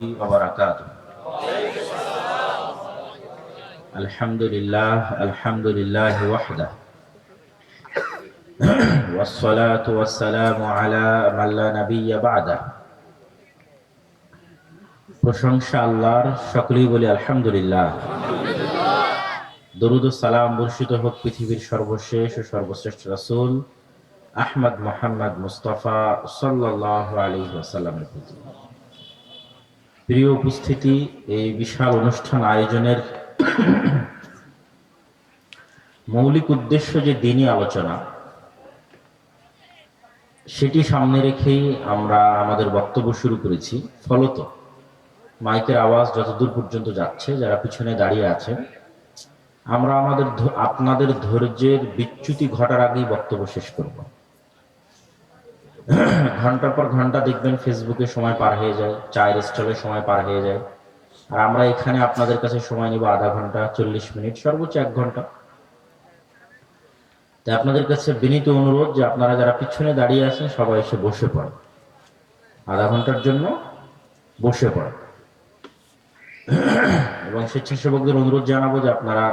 وبركاته الحمد لله الحمد لله وحده والصلاة والسلام على من لا نبي بعده প্রশংসা আল্লাহর সকলেই বলি আলহামদুলিল্লাহ দরুদ ও সালাম বর্ষিত হোক পৃথিবীর সর্বশেষ ও সর্বশ্রেষ্ঠ রাসূল আহমদ মোহাম্মদ মুস্তাফা সাল্লাহ আলী ওয়াসাল্লামের প্রতি প্রিয় উপস্থিতি, এই বিশাল অনুষ্ঠান আয়োজনের মৌলিক উদ্দেশ্য যে দিনই আলোচনা, সেটি সামনে রেখেই আমরা আমাদের বক্তব্য শুরু করেছি। ফলত মাইকের আওয়াজ যতদূর পর্যন্ত যাচ্ছে, যারা পিছনে দাঁড়িয়ে আছেন, আমরা আমাদের আপনাদের ধৈর্যের বিচ্যুতি ঘটার আগেই বক্তব্য শেষ করব। ঘণ্টার পর ঘণ্টা দেখবেন ফেসবুকে সময় পার হয়ে যায়, চায়ের স্টলে সময় পার হয়ে যায়। আর আমরা এখানে আপনাদের কাছে সময় নিব আধা ঘণ্টা, চল্লিশ মিনিট, সর্বোচ্চ এক ঘণ্টা। তাই আপনাদের কাছে বিনীত অনুরোধ যে আপনারা যারা পিছনে দাঁড়িয়ে আছেন, সবাই এসে বসে পড়ে আধা ঘণ্টার জন্য বসে পড়েন। এবং স্বেচ্ছাসেবকদের অনুরোধ জানাব যে আপনারা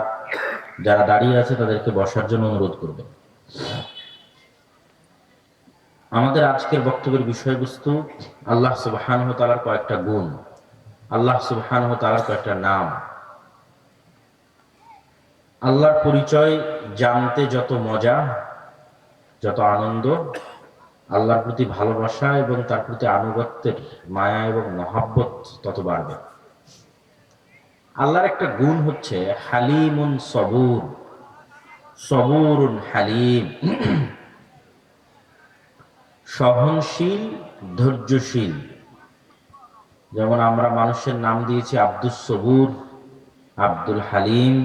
যারা দাঁড়িয়ে আছে, তাদেরকে বসার জন্য অনুরোধ করবেন। আমাদের আজকের বক্তব্যের বিষয়বস্তু আল্লাহ সুবহান তালার কয়েকটা গুণ। আল্লাহ সুবহান তালার কয়েকটা নাম। আল্লাহর পরিচয় জানতে যত মজা, যত আনন্দ, আল্লাহর প্রতি ভালোবাসা এবং তার প্রতি আনুগত্যের মায়া এবং মহাব্বত তত বাড়বে। আল্লাহর একটা গুণ হচ্ছে হালিমুন সবুর। সবুরুন হালিম। সহনশীল, ধৈর্যশীল। যেমন আমরা মানুষের নাম দিয়েছি আব্দুল সবুর, আব্দুল হালিম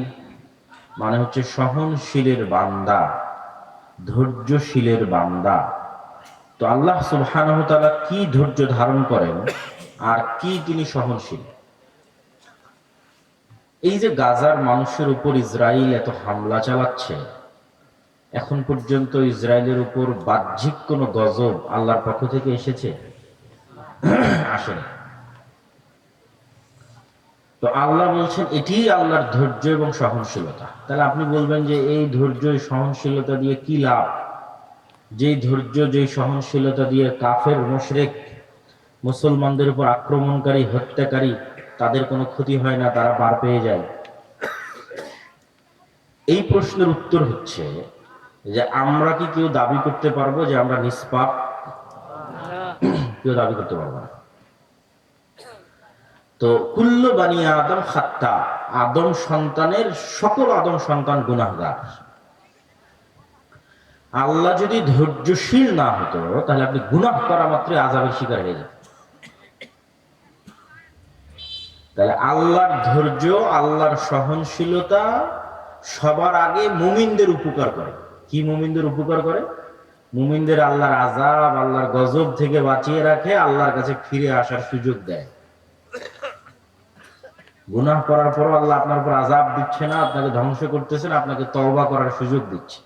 মানে হচ্ছে সহনশীলের বান্দা, ধৈর্যশীলের বান্দা। তো আল্লাহ সুবহানাহু ওয়া তাআলা কি ধৈর্য ধারণ করেন আর কি তিনি সহনশীল? এই যে গাজার মানুষের উপর ইসরায়েল এত হামলা চালাচ্ছে এখন পর্যন্ত ইসরায়েলের উপর বাহ্যিক কোনো গজব আল্লাহর পক্ষ থেকে এসেছে? আসেনি। তো আল্লাহ বলছেন, এটি আল্লাহর ধৈর্য এবং সহনশীলতা। তাহলে আপনি বলবেন যে এই ধৈর্য সহনশীলতা দিয়ে কি লাভ? যেই ধৈর্য, যেই সহনশীলতা দিয়ে কাফের, মুশরিক, মুসলমানদের উপর আক্রমণকারী, হত্যাকারী, তাদের কোনো ক্ষতি হয় না, তারা বার পেয়ে যায়। এই প্রশ্নের উত্তর হচ্ছে যে আমরা কি কেউ দাবি করতে পারব যে আমরা নিষ্পাপ? কেউ দাবি করতে পারব না। তো কুল্ল বানিয়ে আদম খাত্তা, আদম সন্তানের সকল আদম সন্তান গুনাহগার। আল্লাহ যদি ধৈর্যশীল না হতো, তাহলে আপনি গুনাহ করা মাত্রই আজাবের শিকার হয়ে যেতেন। তাহলে আল্লাহর ধৈর্য, আল্লাহর সহনশীলতা সবার আগে মুমিনদের উপকার করে। কি মুমিনদের উপকার করে? মুমিনদের আল্লাহর আজাব আল্লাহর গজব থেকে বাঁচিয়ে রাখে, আল্লাহর কাছে ফিরে আসার সুযোগ দেয়। গুনাহ করার পর আল্লাহ আপনার উপর আজাব দিচ্ছে না, আপনাকে ধ্বংস করতেছেন আপনাকে তওবা করার সুযোগ দিচ্ছে।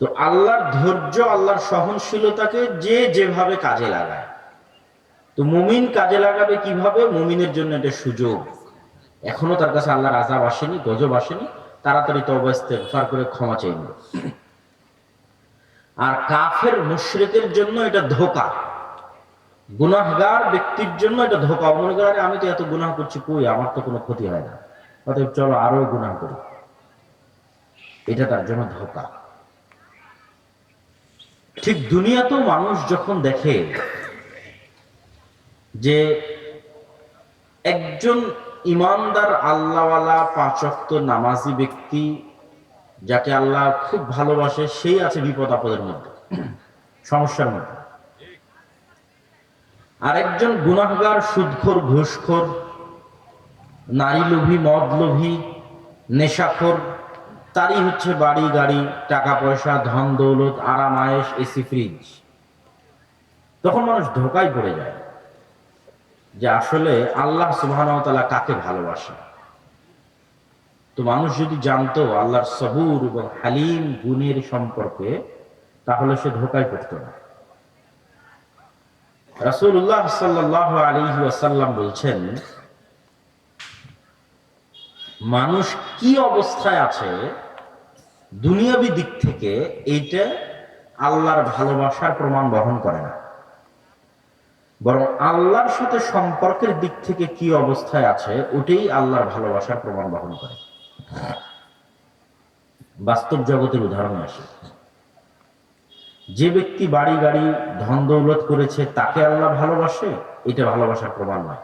তো আল্লাহর ধৈর্য, আল্লাহর সহনশীলতাকে যে যেভাবে কাজে লাগায়। তো মুমিন কাজে লাগাবে কীভাবে? মুমিনের জন্য এটা সুযোগ। এখনও তার কাছে আল্লাহর আজাব আসেনি, গজব আসেনি। তাড়াতাড়ি তওবা ইস্তেগফার করে ক্ষমা নেবে আর কাফের মুশরিকের জন্য এটা ধোকা। গুনাহগার ব্যক্তির জন্য এটা ধোকা। মনে করে আমি তো এত গুনাহ করছি কই? আমার তো কোনো ক্ষতি হয় না। অতএব চলো আরও গুনাহ করি। এটা তার জন্য ধোকা। ঠিক দুনিয়াতেও মানুষ যখন দেখে যে একজন ইমানদার আল্লাহওয়ালা পাঁচক্ত নামাজি ব্যক্তি যাকে আল্লাহ খুব ভালোবাসে, সেই আছে বিপদ আপদের মধ্যে, সমস্যার মধ্যে। আরেকজন গুনাহগার, সুদখোর, ঘুষখোর নারী লোভী মদ লোভী নেশাখোর, তারই হচ্ছে বাড়ি, গাড়ি টাকা পয়সা ধন দৌলত আরাম আয়েস এসি, ফ্রিজ। তখন মানুষ ধোকায় পড়ে যায়। যে আসলে আল্লাহ সুবাহ কাকে ভালোবাসে তো মানুষ যদি জানতো আল্লাহর সবুর এবং হালিম গুণের সম্পর্কে, তাহলে সে ধোকায় পড়তো না। রাসূলুল্লাহ সাল্লাল্লাহু আলাইহি ওয়াসাল্লাম বলছেন, মানুষ কি অবস্থায় আছে দুনিয়াবি দিক থেকে এইটা আল্লাহর ভালোবাসার প্রমাণ বহন করে না। বরং আল্লাহর সাথে সম্পর্কের দিক থেকে কি অবস্থায় আছে, ওটাই আল্লাহর ভালোবাসার প্রমাণ বহন করে। বাস্তব জগতের উদাহরণ আসে। যে ব্যক্তি বাড়ি গাড়ি ধন দৌলত করেছে, তাকে আল্লাহ ভালোবাসে, এটা ভালোবাসার প্রমাণ নয়।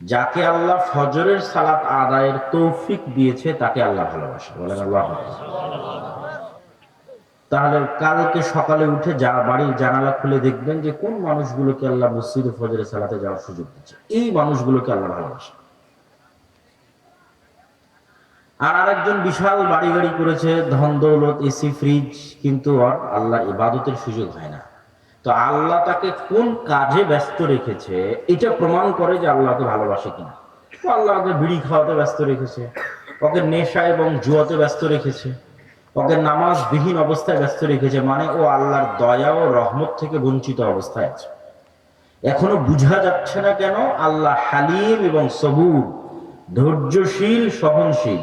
যাকে আল্লাহ ফজরের সালাত আদায়ের তৌফিক দিয়েছে, তাকে আল্লাহ ভালোবাসে। বলেন আল্লাহ তাহলে কালকে সকালে উঠে যা বাড়ির জানালা খুলে দেখবেন যে কোন মানুষগুলোকে আল্লাহ মসজিদ ফজরের সালাতে যাওয়ার সুযোগ দিচ্ছে। এই মানুষগুলোকে আল্লাহ ভালোবাসে। আর আরেকজন বিশাল বাড়ি গাড়ি করেছে, ধন দৌলত, এসি, ফ্রিজ, কিন্তু আর আল্লাহ ইবাদতের সুযোগ হয় না। তো আল্লাহ তাকে কোন কাজে ব্যস্ত রেখেছে, এটা প্রমাণ করে যে আল্লাহকে ভালোবাসে কিনা। তো আল্লাহকে বিড়ি খাওয়াতে ব্যস্ত রেখেছে, ওকে নেশা এবং জুয়াতে ব্যস্ত রেখেছে। ওকে নামাজ বিহীন অবস্থায় ব্যস্ত রেখেছে মানে ও আল্লাহর দয়া ও রহমত থেকে বঞ্চিত অবস্থায় আছে। এখনও বুঝা যাচ্ছে না কেন আল্লাহ হালিম এবং সবুর, ধৈর্যশীল, সহনশীল।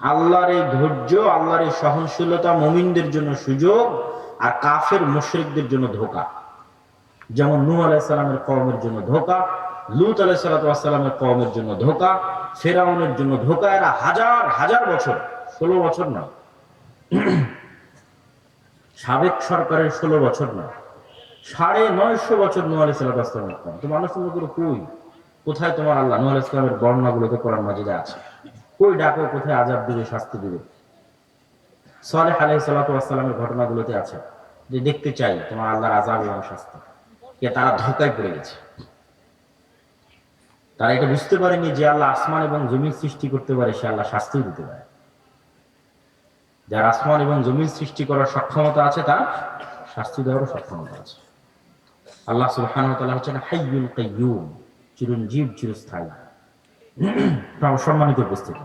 আল্লাহর এই ধৈর্য, আল্লাহর এই সহনশীলতা মুমিনদের জন্য সুযোগ আর কাফের মুশরিকদের জন্য ধোকা। যেমন নূহ আলাইসালামের কওমের জন্য ধোকা, লুত আলাইসালামের কওমের জন্য ধোকা, ফেরাউনের জন্য ধোকা, এরা হাজার হাজার বছর, ষোলো বছর না সাবেক সরকারের ষোলো বছর না, সাড়ে নয়শো বছর নূহ আলাইসালাম তো মানুষ মনে করে কই? কোথায় তোমার আল্লাহ? নূহ আলাইসালামের বর্ণনাগুলোতে কোরআন মাজিদে আছে। কই ডাকো, কোথায় আজাব দিবে, শাস্তি দিবে? সালেহ আলাই সাল্লামের ঘটনাগুলোতে আছে যে দেখতে চাই তোমার আল্লাহর আজাব এবং শাস্তি। কে তারা ধোকায় পড়ে গেছে। তারা এটা বুঝতে পারেনি যে আল্লাহ আসমান এবং জমির সৃষ্টি করতে পারে, সে আল্লাহ শাস্তিও দিতে পারে। যার আসমান এবং জমির সৃষ্টি করার সক্ষমতা আছে, তার শাস্তি দেওয়ারও সক্ষমতা আছে। আল্লাহ ওয়া হচ্ছেন হাইয়ুল কাইয়্যুম চিরঞ্জীব, চিরস্থায়ী। সম্মানিত উপস্থিতি।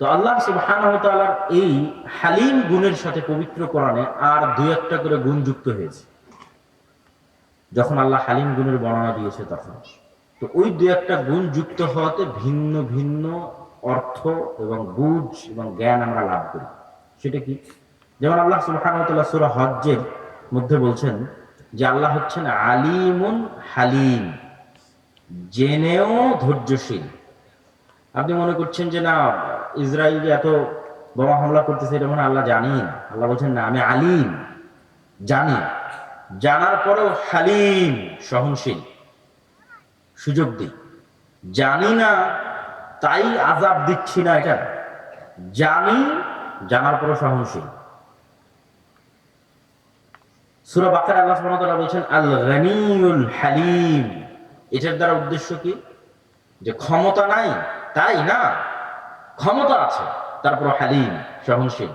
তো আল্লাহ সুবহানাহু ওয়া এই হালিম গুণের সাথে পবিত্র কোরআনে আর দুই একটা করে গুণ যুক্ত হয়েছে। যখন আল্লাহ হালিম গুণের বর্ণনা দিয়েছে তখন। তো ওই দুই একটা গুণ যুক্ত হওয়াতে ভিন্ন ভিন্ন অর্থ এবং বুঝ এবং জ্ঞান আমরা লাভ করি। সেটা কি? যেমন আল্লাহ তাআলা সূরা হজ্জের মধ্যে বলছেন যে আল্লাহ হচ্ছেন আলিমুন হালিম, জেনেও ধৈর্যশীল। আপনি মনে করছেন যে না ইসরায়েল এত বোমা হামলা করতেছে এটা মনে আল্লাহ জানি না। আল্লাহ বলছেন, না, আমি আলিম, জানি। জানার পরেও হালিম, সহনশীল। সুযোগ দিই। জানি না তাই আজাব দিচ্ছি না এটা। জানি, জানার পরেও সহনশীল। সুরা বাকার আল্লাহ সুবহানাহু বলছেন আল গনিউল হালিম। এটার দ্বারা উদ্দেশ্য কি? যে ক্ষমতা নাই, তাই না? ক্ষমতা আছে তারপর হালিম, সহনশীল।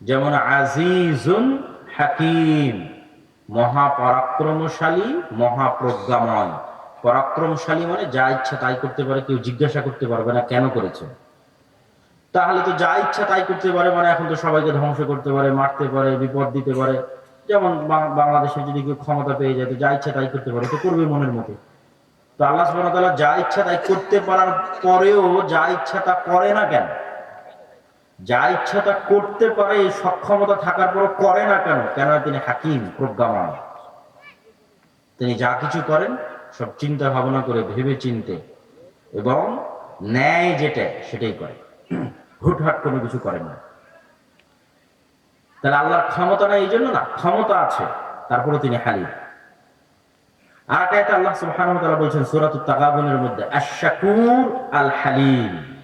যেমন আজিজুন হাকিম, মহাপরাক্রমশালী, মহাপ্রজ্ঞাময়। পরাক্রমশালী মানে যা ইচ্ছা তাই করতে পারে, কেউ জিজ্ঞাসা করতে পারবে না কেন করেছে। তাহলে তো যা ইচ্ছা তাই করতে পারে মানে এখন তো সবাইকে ধ্বংস করতে পারে, মারতে পারে, বিপদ দিতে পারে। যেমন বাংলাদেশে যদি কেউ ক্ষমতা পেয়ে যায়, তো যা ইচ্ছা তাই করতে পারে, তো করবে মনের মতো। তো আল্লাহ ওয়া যা ইচ্ছা তাই করতে পারার পরেও যা ইচ্ছা তা করে না কেন? যা ইচ্ছা তা করতে পারে, এই সক্ষমতা থাকার পরও করে না কেন? কেন তিনি হাকিম, প্রজ্ঞামান। তিনি যা কিছু করেন সব চিন্তা ভাবনা করে ভেবে চিনতে এবং ন্যায় যেটা, সেটাই করে। হুটহাট কোনো কিছু করেন না। তাহলে আল্লাহর ক্ষমতা নাই এই জন্য না, ক্ষমতা আছে, তারপরে তিনি হালিম। আর একটা আল্লাহ সুবহানাহু ওয়া বলছেন, সূরাতুত তাগাবুনের মধ্যে, আশ-শাকুর আল হালিম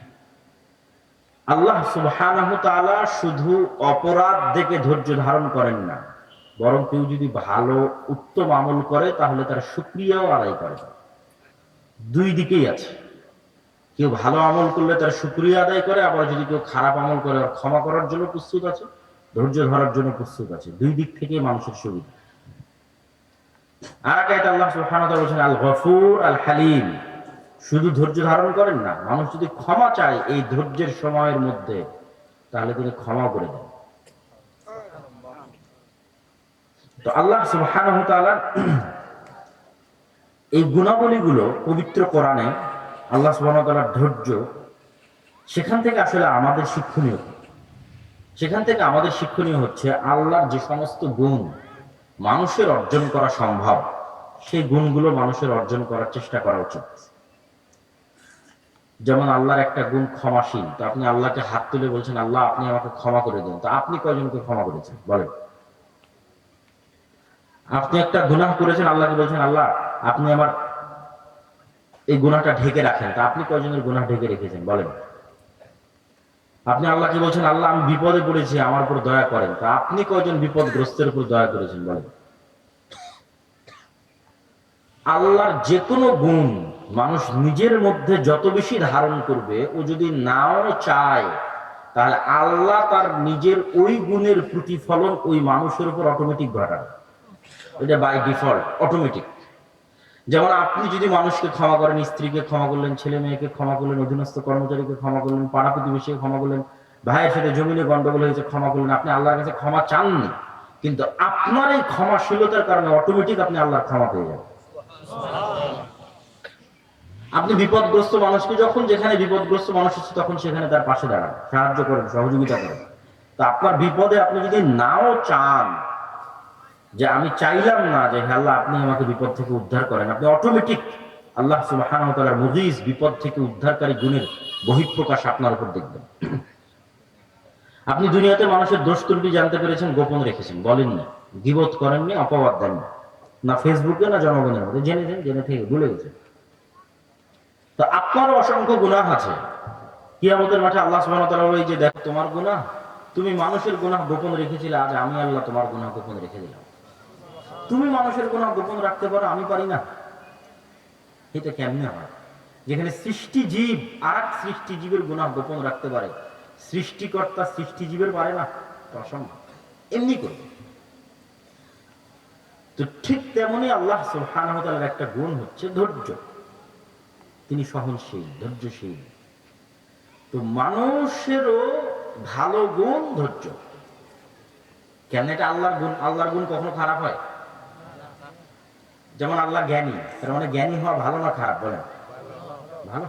আল্লাহ শুধু অপরাধ দেখে ধৈর্য ধারণ করেন না। বরং কেউ যদি ভালো, উত্তম আমল করে, তাহলে তার শুকরিয়াও আদায় করে। দুই দিকেই আছে। কেউ ভালো আমল করলে তার শুকরিয়া আদায় করে, আবার যদি কেউ খারাপ আমল করে ক্ষমা করার জন্য প্রস্তুত আছে, ধৈর্য ধরার জন্য প্রস্তুত আছে। দুই দিক থেকেই মানুষের সুবিধা। আর একটা আল্লাহ সুবহানাহু ওয়া আল গফুর আল হালিম শুধু ধৈর্য ধারণ করেন না, মানুষ যদি ক্ষমা চায় এই ধৈর্যের সময়ের মধ্যে, তাহলে তিনি ক্ষমা করে দেন। তো আল্লাহ তাআলা এই গুণাবলীগুলো পবিত্র কোরআনে আল্লাহ সুবহানাহু ধৈর্য, সেখান থেকে আসলে আমাদের শিক্ষণীয়। সেখান থেকে আমাদের শিক্ষণীয় হচ্ছে আল্লাহর যে সমস্ত গুণ মানুষের অর্জন করা সম্ভব, সেই গুণগুলো মানুষের অর্জন করার চেষ্টা করা উচিত। যেমন আল্লাহর একটা গুণ ক্ষমাশীল, তো আপনি আল্লাহকে হাত তুলে বলছেন, আল্লাহ, আপনি আমাকে ক্ষমা করে দিন। তো আপনি কয়জনকে ক্ষমা করেছেন? বলেন। আপনি একটা গুনাহ করেছেন আল্লাহকে বলছেন, আল্লাহ, আপনি আমার এই গুনাহটা ঢেকে রাখেন। তা আপনি কয়জনের গুনাহ ঢেকে রেখেছেন, বলেন? আপনি আল্লাহকে বলছেন, আল্লাহ, আমি বিপদে পড়েছি, আমার উপর দয়া করেন। তা আপনি কয়জন বিপদগ্রস্তের উপর দয়া করেছেন, বলেন? আল্লাহর যে কোনো গুণ মানুষ নিজের মধ্যে যত বেশি ধারণ করবে, ও যদি নাও চায়, তাহলে আল্লাহ তার নিজের ওই গুণের প্রতিফলন ওই মানুষের উপর অটোমেটিক ঘটাবে। এটা বাই ডিফল্ট অটোমেটিক যেমন আপনি যদি মানুষকে ক্ষমা করেন, স্ত্রীকে ক্ষমা করলেন, ছেলে মেয়েকে ক্ষমা করলেন, অধীনস্থ কর্মচারীকে ক্ষমা করলেন, পাড়া প্রতিবেশীকে ক্ষমা করলেন, ভাইয়ের সাথে জমিনে গন্ডগোল হয়েছে, ক্ষমা করলেন, আপনি আল্লাহর কাছে ক্ষমা চাননি, কিন্তু আপনার এই ক্ষমাশীলতার কারণে অটোমেটিক আপনি আল্লাহর ক্ষমা পেয়ে যাবেন। আপনি বিপদগ্রস্ত মানুষকে যখন যেখানে বিপদগ্রস্ত মানুষ আছে, তখন সেখানে তার পাশে দাঁড়ান, সাহায্য করেন, সহযোগিতা করেন। তা আপনার বিপদে আপনি যদি নাও চান যে আমি চাইলাম না যে আল্লাহ, আপনি আমাকে বিপদ থেকে উদ্ধার করেন। আপনি অটোমেটিক আল্লাহ সুবহানাহু ওয়া মুজিজ বিপদ থেকে উদ্ধারকারী গুণের বহিঃপ্রকাশ আপনার উপর দেখবেন। আপনি দুনিয়াতে মানুষের দোষ ত্রুটি জানতে পেরেছেন, গোপন রেখেছেন, বলেননি, গিবত করেননি, অপবাদ দেননি। না ফেসবুকে, না জনগণের মধ্যে জেনেছেন জেনে থেকে ভুলে গেছেন। তো আপনারও অসংখ্য গুনাহ আছে। কিয়ামতের মাঠে আল্লাহ ওয়া তাআলা যে দেখো তোমার গুনাহ, তুমি মানুষের গুনাহ গোপন রেখেছিলে, আজ আমি আল্লাহ তোমার গুনাহ গোপন রেখে দিলাম। তুমি মানুষের গুনাহ গোপন রাখতে পারো, আমি পারি না। এটা কেমনে হয়? যেখানে সৃষ্টি জীব আর এক সৃষ্টি জীবের গুনাহ গোপন রাখতে পারে। সৃষ্টিকর্তা সৃষ্টি জীবের পারে না অসম্ভব। এমনি করবে তো ঠিক তেমনি আল্লাহ তাআলার একটা গুণ হচ্ছে ধৈর্য। তিনি সহনশীল, ধৈর্যশীল। তো মানুষেরও ভালো গুণ ধৈর্য। কেন এটা আল্লাহর গুণ? আল্লাহর গুণ কখনো খারাপ হয়? যেমন আল্লাহ জ্ঞানী, তার মানে জ্ঞানী হওয়া ভালো না খারাপ, বলেন? ভালো?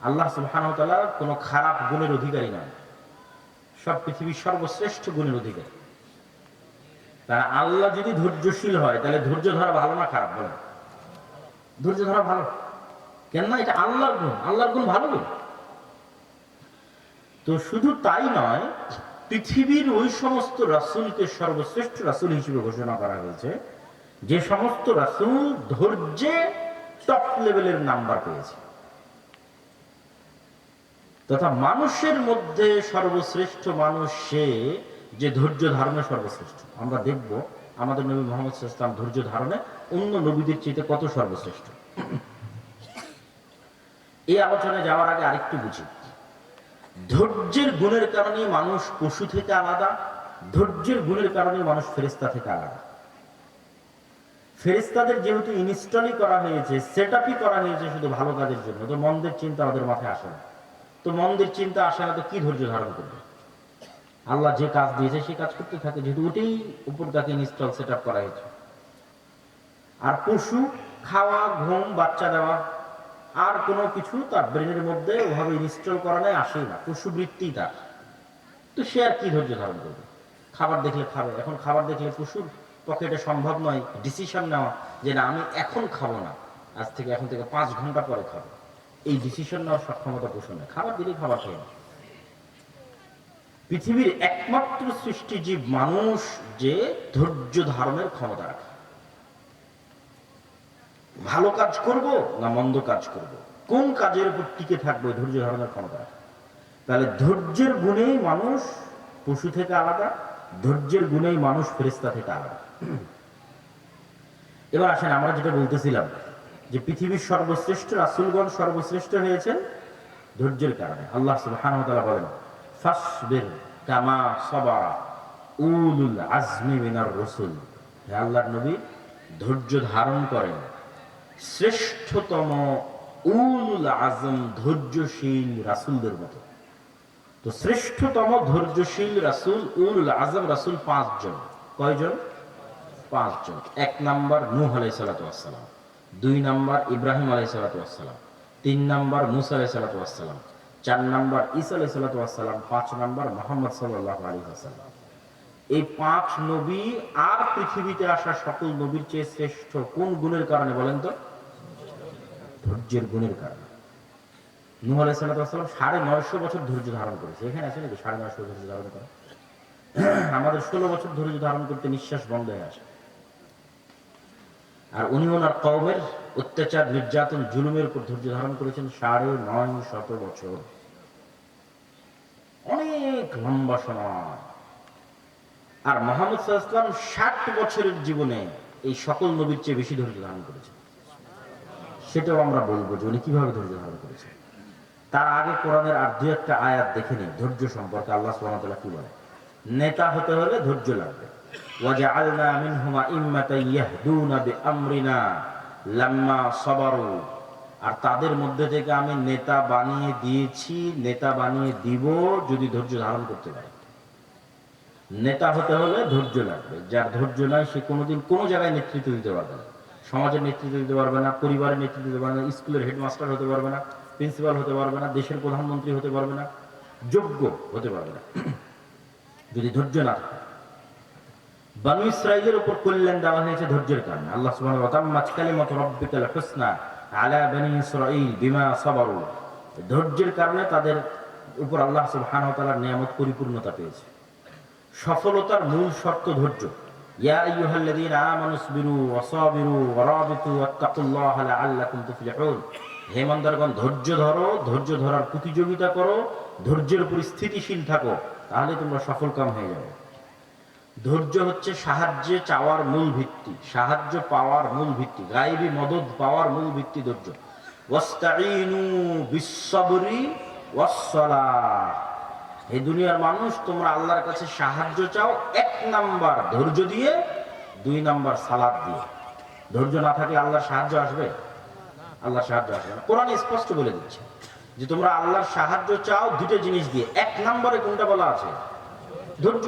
আল্লাহ ওয়া কোনো খারাপ গুণের অধিকারী নয় সব পৃথিবীর সর্বশ্রেষ্ঠ গুণের অধিকারী। তারা আল্লাহ যদি ধৈর্যশীল হয়, তাহলে ধৈর্য ধরা ভালো না খারাপ, বলেন? ধৈর্য ধরা ভালো। কেন না এটা আল্লাহর গুণ আল্লাহর গুণ ভালো গুণ। তো শুধু তাই নয়, পৃথিবীর ওই সমস্ত রাসূলকে সর্বশ্রেষ্ঠ রাসূল হিসেবে ঘোষণা করা হয়েছে। যে সমস্ত রাসূল ধৈর্যে টপ লেভেলের নাম্বার পেয়েছে। তথা মানুষের মধ্যে সর্বশ্রেষ্ঠ মানুষ সে যে ধৈর্য ধারণে সর্বশ্রেষ্ঠ। আমরা দেখব আমাদের নবী মোহাম্মদ ইসলাম ধৈর্য ধারণে অন্য নবীদের চেয়ে কত সর্বশ্রেষ্ঠ। এই আলোচনায় যাওয়ার আগে আরেকটু বুঝি। ধৈর্যের গুণের কারণে মানুষ পশু থেকে আলাদা, ধৈর্যের গুণের কারণে মানুষ ফেরেস্তা থেকে আলাদা। ফেরেস্তাদের যেহেতু ইনস্টলই করা হয়েছে সেট করা হয়েছে শুধু ভালো কাজের জন্য, তো মন্দের চিন্তা ওদের মাথায় আসে না। তো মন্দের চিন্তা আসে না, তো কি ধৈর্য ধারণ করবে? আল্লাহ যে কাজ দিয়েছে সে কাজ করতে থাকে, যেহেতু ওটাই উপর তাকে ইনস্টল সেট করা হয়েছে। আর পশু, খাওয়া, ঘুম, বাচ্চা দেওয়া, আর কোনো কিছু তার ব্রেনের মধ্যে ওভাবে ইনস্টল করা নেই, আসেই না। পশু বৃত্তি তার। তো সে আর কি ধৈর্য ধারণ করবে? খাবার দেখলে খাবে, এখন খাবার দেখলে পশুর পক্ষে এটা সম্ভব নয় ডিসিশন নেওয়া যে না, আমি এখন খাব না। আজ থেকে এখন থেকে পাঁচ ঘণ্টা পরে খাব। এই ডিসিশন নেওয়ার সক্ষমতা পশু নেই। খাবার দিলেই খাবার খেয়ে নেয়। পৃথিবীর একমাত্র সৃষ্টিজীব মানুষ যে ধৈর্য ধারণের ক্ষমতা রাখে। ভালো কাজ করব না মন্দ কাজ করব? কোন কাজের উপর টিকে থাকবে ধৈর্য ধারণের ক্ষমতা তাহলে ধৈর্যের গুণেই মানুষ পশু থেকে আলাদা ধৈর্যের গুণেই মানুষ ফেরেস্তা থেকে আলাদা। এবার আসেন, আমরা যেটা বলতেছিলাম যে পৃথিবীর সর্বশ্রেষ্ঠ রাসুলগণ সর্বশ্রেষ্ঠ হয়েছেন ধৈর্যের কারণে। আল্লাহ সুবহানাহু বলেন, ফাসবির কামা সাবারা উলুল আজমি মিনার রাসূল। হে আল্লাহর নবী, ধৈর্য ধারণ করেন। শ্রেষ্ঠতম উলুল আজম ধৈর্যশীল রাসূলদের মতো। তো শ্রেষ্ঠতম ধৈর্যশীল রাসুল উল আজম রাসুল পাঁচজন। কয়জন? পাঁচজন। এক নাম্বার নূহ আলাই সালাতাম দুই নাম্বার ইব্রাহিম আলাই সালাতাম তিন নাম্বার মুসা আলাই সালাতাম চার নাম্বার ঈসা আলাই সালাতাম পাঁচ নাম্বার মোহাম্মদ সাল্লাহ আলী আসাল্লাম এই পাঁচ নবী আর পৃথিবীতে আসা সকল নবীর চেয়ে শ্রেষ্ঠ কোন গুণের কারণে বলেন তো? ধৈর্যের গুণের কারণে। নূহ সালাতাম সাড়ে নয়শো বছর ধৈর্য ধারণ করেছে। এখানে আছে নাকি সাড়ে নয়শো ধৈর্য ধারণ করে? আমাদের ষোলো বছর ধৈর্য ধারণ করতে নিঃশ্বাস বন্ধ হয়ে আসে। আর উনি ওনার কওমের অত্যাচার, নির্যাতন, জুলুমের উপর ধৈর্য ধারণ করেছেন সাড়ে নয় শত বছর। অনেক লম্বা সময়। আর মোহাম্মদ সাল্লাম ষাট বছরের জীবনে এই সকল নবীর চেয়ে বেশি ধৈর্য ধারণ করেছেন। সেটাও আমরা বলব যে উনি কীভাবে ধৈর্য ধারণ করেছেন। তার আগে কোরআনের আর দু একটা আয়াত দেখে নিই ধৈর্য সম্পর্কে আল্লাহ সুবহানাহু কি বলে নেতা হতে হলে ধৈর্য লাগবে। ওয়াজআলনা মিনহুমা ইম্মাতা ইয়াহদুনা বিআমরিনা লাম্মা সাবারু। আর তাদের মধ্যে থেকে আমি নেতা বানিয়ে দিয়েছি, নেতা বানিয়ে দিব যদি ধৈর্য ধারণ করতে পারে। নেতা হতে হলে ধৈর্য লাগবে। যার ধৈর্য নাই, সে কোনোদিন কোনো জায়গায় নেতৃত্ব দিতে পারবে না। সমাজের নেতৃত্ব দিতে পারবে না পরিবারের নেতৃত্ব দিতে পারবে না, স্কুলের হেডমাস্টার হতে পারবে না। প্রিন্সিপাল হতে পারবে না, দেশের প্রধানমন্ত্রী হতে পারবে না, যোগ্য হতে পারবে না। যদি ধৈর্য না থাকে। বানু ইসরাইলের উপর কল্যাণ দেওয়া হয়েছে ধৈর্যের কারণে। আল্লাহ সুবহানাহু ওয়া তাআলা মাঝখানে মত রব্বিকাল হুসনা আলা বনি ইসরাইল বিমা সাবারু। ধৈর্যের কারণে তাদের উপর আল্লাহ সুবহানাহু ওয়া নিয়ামত পরিপূর্ণতা পেয়েছে। সফলতার মূল শর্ত ধৈর্য। ইয়া আইয়ুহাল্লাযীনা আমানু ইসবিরু ওয়া সাবিরু ওয়া রাবিতু ওয়াত্তাকুল্লাহা হে ইমানদারগণ ধৈর্য ধরো, ধৈর্য ধরার প্রতিযোগিতা করো, ধৈর্যের উপর স্থিতিশীল থাকো, তাহলে তোমরা সফল কাম হয়ে যাবে। ধৈর্য হচ্ছে সাহায্যে চাওয়ার মূল ভিত্তি, সাহায্য পাওয়ার মূল ভিত্তি গায়েবী মদত পাওয়ার মূল ভিত্তি ধৈর্য। ওয়াস্তাঈনু বিশ্বরি ওয়াসসালাহ। এই দুনিয়ার মানুষ, তোমরা আল্লাহর কাছে সাহায্য চাও এক নাম্বার ধৈর্য দিয়ে, দুই নাম্বার সালাদ দিয়ে। ধৈর্য না থাকলে আল্লাহর সাহায্য আসবে? আল্লাহর সাহায্য আসবে না কোরআন স্পষ্ট বলে দিচ্ছে যে তোমরা আল্লাহর সাহায্য চাও দুটো জিনিস দিয়ে। এক নম্বরে কোনটা বলা আছে? ধৈর্য।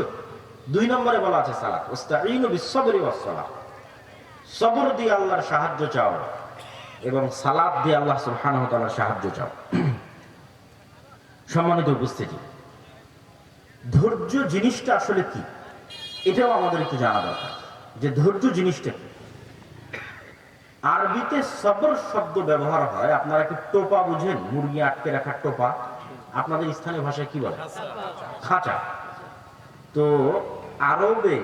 দুই নম্বরে বলা আছে সালাত। ওস্তাঈনু বিশ্বরি ওয়াসসালাহ সবর দিয়ে আল্লাহর সাহায্য চাও এবং সালাদ দিয়ে আল্লাহ সুবহানাহু ওয়া সাহায্য চাও। সম্মানিত উপস্থিতি, ধৈর্য জিনিসটা আসলে কি? এটাও আমাদের একটু জানা দরকার যে ধৈর্য জিনিসটা কি? আরবিতে সবর শব্দ ব্যবহার হয়, আপনারা কি টোপা বুঝেন, মুরগি আটকে রাখার টোপা। আপনাদের স্থানীয় ভাষায় কি বলে? খাঁচা। তো আরবে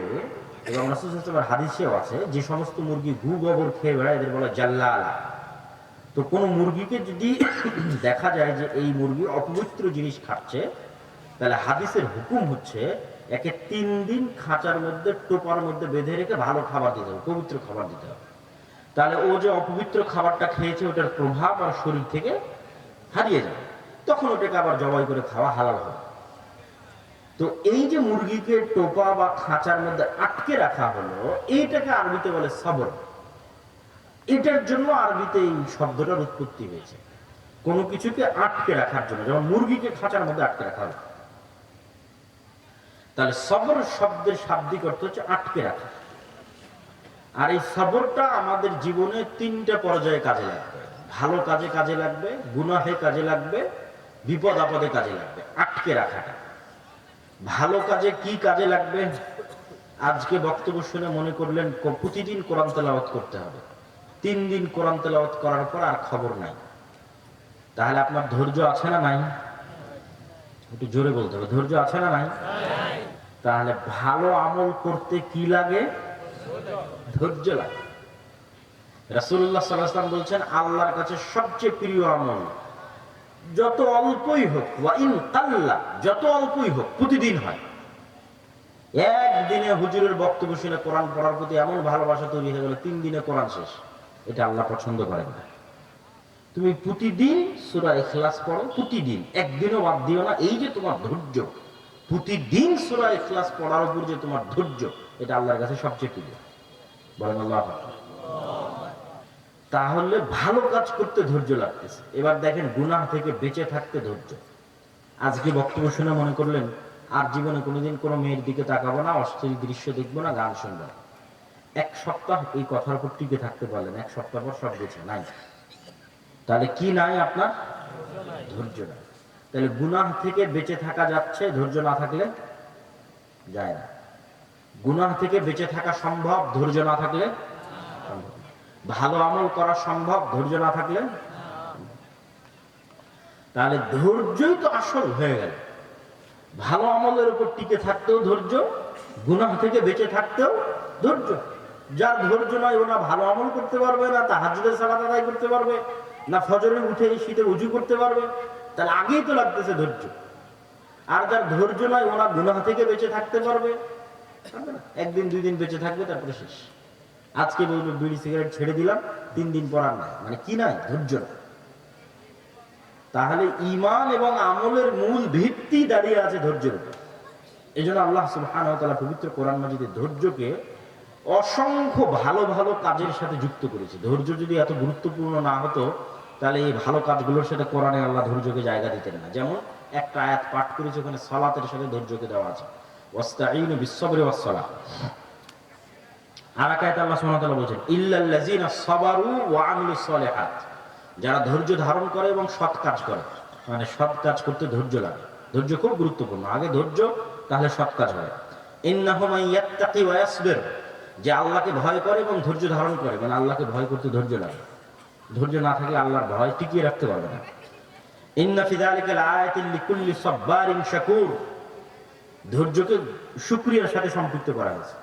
এবং রাসুলের হাদিসেও আছে, যে সমস্ত মুরগি গু গোবর খেয়ে বেড়ায়, এদের বলে জাল্লালা। তো কোনো মুরগিকে যদি দেখা যায় যে এই মুরগি অপবিত্র জিনিস খাচ্ছে, তাহলে হাদিসের হুকুম হচ্ছে, একে তিন দিন খাঁচার মধ্যে, টোপার মধ্যে বেঁধে রেখে ভালো খাবার দিতে হবে, পবিত্র খাবার দিতে হবে। তাহলে ও যে অপবিত্র খাবারটা খেয়েছে, ওটার প্রভাব আর শরীর থেকে হারিয়ে যাবে। তখন ওটাকে আবার জবাই করে খাওয়া হালাল হবে। তো এই যে মুরগিকে টোপা বা খাঁচার মধ্যে আটকে রাখা হলো, এইটাকে আরবিতে বলে সবর। এটার জন্য আরবিতে এই শব্দটার উৎপত্তি হয়েছে। কোনো কিছুকে আটকে রাখার জন্য, যেমন মুরগিকে খাঁচার মধ্যে আটকে রাখা হলো। তাহলে সবর শব্দের শাব্দিক অর্থ হচ্ছে আটকে রাখা। আর এই সবরটা আমাদের জীবনে তিনটা পর্যায়ে কাজে লাগবে। ভালো কাজে কাজে লাগবে গুনাহে কাজে লাগবে বিপদ আপদে কাজে লাগবে আটকে রাখাটা। ভালো কাজে কি কাজে লাগবে? আজকে বক্তব্য শুনে মনে করলেন প্রতিদিন কোরআন তেলাওয়াত করতে হবে। তিন দিন কোরআন তেলাওয়াত করার পর আর খবর নাই। তাহলে আপনার ধৈর্য আছে না নাই? একটু জোরে বলতে হবে ধৈর্য আছে না নাই। তাহলে ভালো আমল করতে কি লাগে? ধৈর্য লাগে। আলাইহি ওয়াসাল্লাম বলছেন, আল্লাহর কাছে সবচেয়ে প্রিয় আমল, যত অল্পই হোক, ওয়া ইন কাল্লা, যত অল্পই হোক, প্রতিদিন হয়। একদিনে হুজুরের বক্তব্য শুনে কোরআন পড়ার প্রতি এমন ভালোবাসা তৈরি হয়ে গেল, তিন দিনে কোরআন শেষ। এটা আল্লাহ পছন্দ করেন না। তুমি প্রতিদিন সূরা ইখলাস পড়ো, প্রতিদিন। একদিনও বাদ দিও না, এই যে তোমার ধৈর্য। প্রতিদিন সূরা ইখলাস পড়ার উপর যে তোমার ধৈর্য, এটা আল্লাহর কাছে সবচেয়ে প্রিয়। বলেন আল্লাহ তাহলে ভালো কাজ করতে ধৈর্য লাগতেছে। এবার দেখেন গুনাহ থেকে বেঁচে থাকতে ধৈর্য। আজকে বক্তব্য শুনে মনে করলেন, আর জীবনে কোনোদিন কোনো মেয়ের দিকে তাকাবো না, অশ্লীল দৃশ্য দেখব না, গান শুনব না। এক সপ্তাহ এই কথার উপর টিকে থাকতে পারলেন, এক সপ্তাহ পর সব গেছে নাই। তাহলে কি নাই আপনার? ধৈর্য নাই। তাহলে গুনাহ থেকে বেঁচে থাকা যাচ্ছে, ধৈর্য না থাকলে যায় না। গুনাহ থেকে বেঁচে থাকা সম্ভব, ধৈর্য না থাকলে ভালো আমল করা সম্ভব, ধৈর্য না থাকলে তাহলে ধৈর্যই তো আসল হয়ে গেল। ভালো আমলের উপর টিকে থাকতেও ধৈর্য, গুনাহ থেকে বেঁচে থাকতেও ধৈর্য। যার ধৈর্য নয় ও না ভালো আমল করতে পারবে, না তা হাজুদের সালাদ আদায় করতে পারবে, না ফজরে উঠে শীতে উজু করতে পারবে। তাহলে আগেই তো লাগতেছে ধৈর্য। আর যার ধৈর্য নয় ওরা গুনাহ থেকে বেঁচে থাকতে পারবে। একদিন, দুই দিন বেঁচে থাকবে, তারপরে শেষ। আজকে বলব বিড়ি সিগারেট ছেড়ে দিলাম, তিন দিন পর আর নাই। মানে কি নাই? ধৈর্য তাহলে ইমান এবং আমলের মূল ভিত্তি দাঁড়িয়ে আছে ধৈর্যের উপর। এই জন্য আল্লাহ সুবহানাহু ওয়া পবিত্র কোরআন মাজিদে ধৈর্যকে অসংখ্য ভালো ভালো কাজের সাথে যুক্ত করেছে। ধৈর্য যদি এত গুরুত্বপূর্ণ না হতো তাহলে এই ভালো কাজগুলোর সাথে কোরআনে আল্লাহ ধৈর্যকে জায়গা দিতেন না। যেমন একটা আয়াত পাঠ করেছে ওখানে সালাতের সাথে ধৈর্যকে দেওয়া আছে। ওয়াসসালাহ। আর এক আল্লাহ সুবহানাহু ওয়া তাআলা বলেছেন, ইল্লাল্লাযিনা সাবারু ওয়া সালিহাত। যারা ধৈর্য ধারণ করে এবং সৎ কাজ করে মানে সৎ কাজ করতে ধৈর্য লাগে। ধৈর্য খুব গুরুত্বপূর্ণ। আগে ধৈর্য, তাহলে সৎ কাজ হয়। ইন্নাহু মান ইয়াত্তাকি ওয়া ইয়াসবির। যে আল্লাহকে ভয় করে এবং ধৈর্য ধারণ করে মানে আল্লাহকে ভয় করতে ধৈর্য লাগে। ধৈর্য না থাকলে আল্লাহর ভয় টিকিয়ে রাখতে পারবে না। ধৈর্যকে শুকরিয়ার সাথে সম্পৃক্ত করা হয়েছে।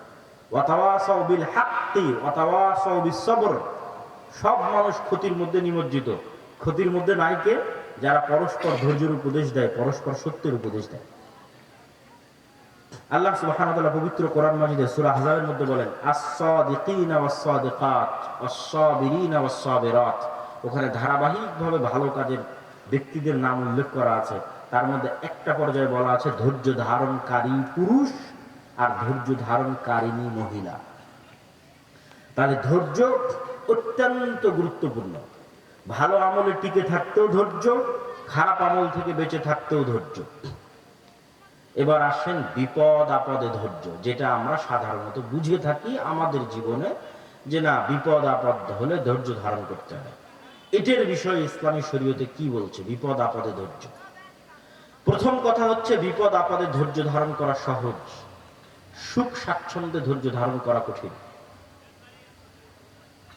সব মানুষ ক্ষতির মধ্যে নিমজ্জিত। ক্ষতির মধ্যে নাইকে যারা পরস্পর ধৈর্যের উপদেশ দেয়, পরস্পর সত্যের উপদেশ দেয়। আল্লাহ সুবহানাহু তাআলা পবিত্র কোরআন মাজিদে সূরা মধ্যে বলেন, আস-সাদিকিনা ওয়াস-সাদিকাত, ওয়াস-সাবিরিনা ওয়াস-সাবিরাত। ওখানে ধারাবাহিকভাবে ভালো কাজের ব্যক্তিদের নাম উল্লেখ করা আছে। তার মধ্যে একটা পর্যায়ে বলা আছে, ধৈর্য ধারণকারী পুরুষ আর ধৈর্য ধারণকারিণী মহিলা। তাহলে ধৈর্য অত্যন্ত গুরুত্বপূর্ণ। ভালো আমলে টিকে থাকতেও ধৈর্য, খারাপ আমল থেকে বেঁচে থাকতেও ধৈর্য। এবার আসেন বিপদ আপদে ধৈর্য, যেটা আমরা সাধারণত বুঝে থাকি আমাদের জীবনে, যে না, বিপদ আপদ হলে ধৈর্য ধারণ করতে হয়। এটার বিষয়ে ইসলামী শরীয়তে কি বলছে? বিপদ আপদে ধৈর্য। প্রথম কথা হচ্ছে, বিপদ আপদে ধৈর্য ধারণ করা সহজ। সুখ স্বাচ্ছন্দ্যে ধৈর্য ধারণ করা কঠিন।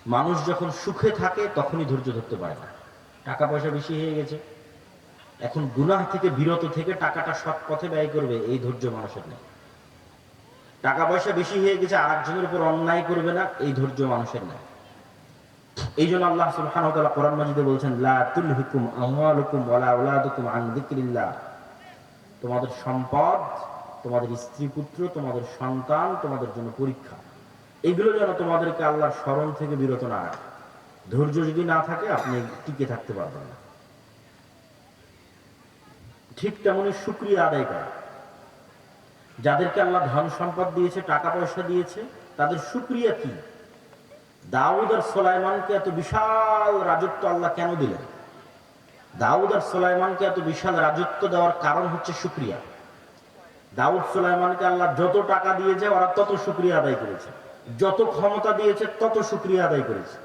মানুষ যখন সুখে থাকে, তখনই ধৈর্য ধরতে পারে না। টাকা পয়সা বেশি হয়ে গেছে। এখন গুনাহ থেকে বিরত থেকে টাকাটা সৎ পথে ব্যয় করবে, এই ধৈর্য মানুষের নেই। টাকা পয়সা বেশি হয়ে গেছে আর একজনের উপর অন্যায় করবে না, এই ধৈর্য মানুষের নেই। এই জন্য আল্লাহ সুবহানাহু তাআলা কোরআন মাজিদে বলছেন তোমাদের সম্পদ, তোমাদের স্ত্রী পুত্র, তোমাদের সন্তান, তোমাদের জন্য পরীক্ষা। এগুলো যেন তোমাদেরকে আল্লাহর স্মরণ থেকে বিরত না রাখে। ধৈর্য যদি না থাকে, আপনি টিকে থাকতে পারবেন না। ঠিক তেমনি সুক্রিয়া আদায় করা। যাদেরকে আল্লাহ ধন সম্পদ দিয়েছে, টাকা পয়সা দিয়েছে, তাদের সুক্রিয়া কি? দাউদ আর সোলাইমানকে এত বিশাল রাজত্ব আল্লাহ কেন দিলেন? দাউদ আর সোলাইমানকে এত বিশাল রাজত্ব দেওয়ার কারণ হচ্ছে সুক্রিয়া। দাউদ সোলাইমানকে আল্লাহ যত টাকা দিয়েছে, ওরা তত সুক্রিয়া আদায় করেছে। যত ক্ষমতা দিয়েছে, তত সুক্রিয়া আদায় করেছে।